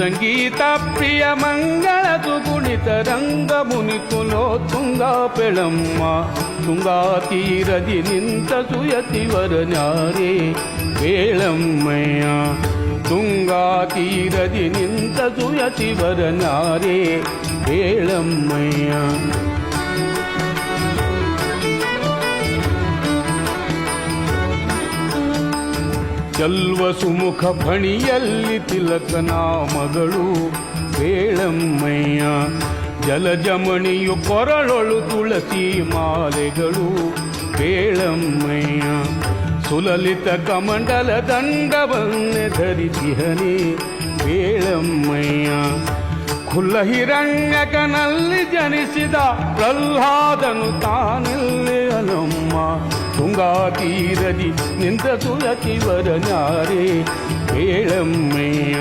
సంగీత ప్రియ మంగళదు గుణిత రంగముని కులో తుంగా పెళమ్మ తుంగా తీరది నింత సుయతి వరనారే వేళమ్మయ్య తుంగా తీరది నింత సుయతి వరనారే వేళమ్మయ్య ಚಲ್ವ ಸುಮುಖ ಫಣಿಯಲ್ಲಿ ತಿಲಕನ ಮಗಳು ಬೇಳಮ್ಮಯ್ಯ. ಜಲಜಮಣಿಯು ಕೊರಳೊಳು ತುಳಸಿ ಮಾಲೆಗಳು ಬೇಳಮ್ಮಯ್ಯ. ಸುಲಲಿತ ಕಮಂಡಲ ದಂಡವನ್ನೆ ಧರಿಸಿಹನಿ ಬೇಳಮ್ಮಯ್ಯ. ಖುಲ್ಲ ಹಿರಣ್ಯಕನಲ್ಲಿ ಜನಿಸಿದ ಪ್ರಹ್ಲಾದನು ತಾನೆಲ್ಲೇ ಅಲಮ್ಮ ತುಂಗಾ ತೀರದಿ ನಿಂತ ಸುರತಿವರ ನ್ಯಾರೇ ಬೇಳಮ್ಮಯ್ಯ